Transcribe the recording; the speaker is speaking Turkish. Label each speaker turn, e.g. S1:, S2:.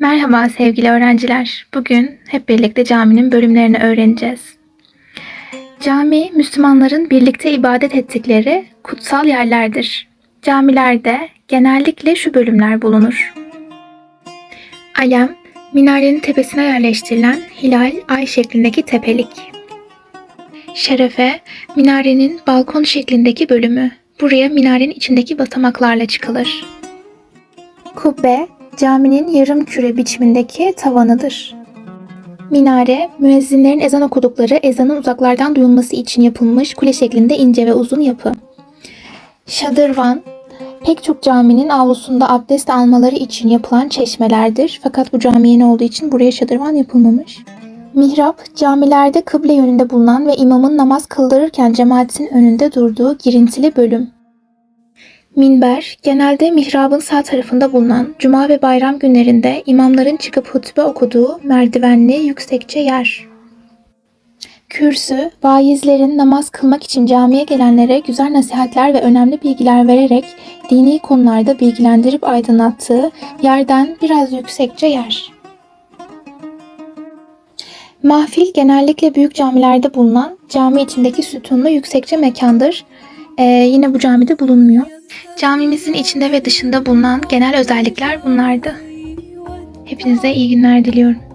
S1: Merhaba sevgili öğrenciler. Bugün hep birlikte caminin bölümlerini öğreneceğiz. Cami, Müslümanların birlikte ibadet ettikleri kutsal yerlerdir. Camilerde genellikle şu bölümler bulunur. Alem, minarenin tepesine yerleştirilen hilal, ay şeklindeki tepelik. Şerefe, minarenin balkon şeklindeki bölümü. Buraya minarenin içindeki basamaklarla çıkılır. Kubbe, caminin yarım küre biçimindeki tavanıdır. Minare, müezzinlerin ezan okudukları ezanın uzaklardan duyulması için yapılmış kule şeklinde ince ve uzun yapı. Şadırvan, pek çok caminin avlusunda abdest almaları için yapılan çeşmelerdir. Fakat bu cami yeni olduğu için buraya şadırvan yapılmamış. Mihrap, camilerde kıble yönünde bulunan ve imamın namaz kıldırırken cemaatin önünde durduğu girintili bölüm. Minber, genelde mihrabın sağ tarafında bulunan cuma ve bayram günlerinde imamların çıkıp hutbe okuduğu merdivenli yüksekçe yer. Kürsü, vaizlerin namaz kılmak için camiye gelenlere güzel nasihatler ve önemli bilgiler vererek dini konularda bilgilendirip aydınlattığı yerden biraz yüksekçe yer. Mahfil genellikle büyük camilerde bulunan cami içindeki sütunlu yüksekçe mekandır. Ee, yine bu camide bulunmuyor. Camimizin içinde ve dışında bulunan genel özellikler bunlardı. Hepinize iyi günler diliyorum.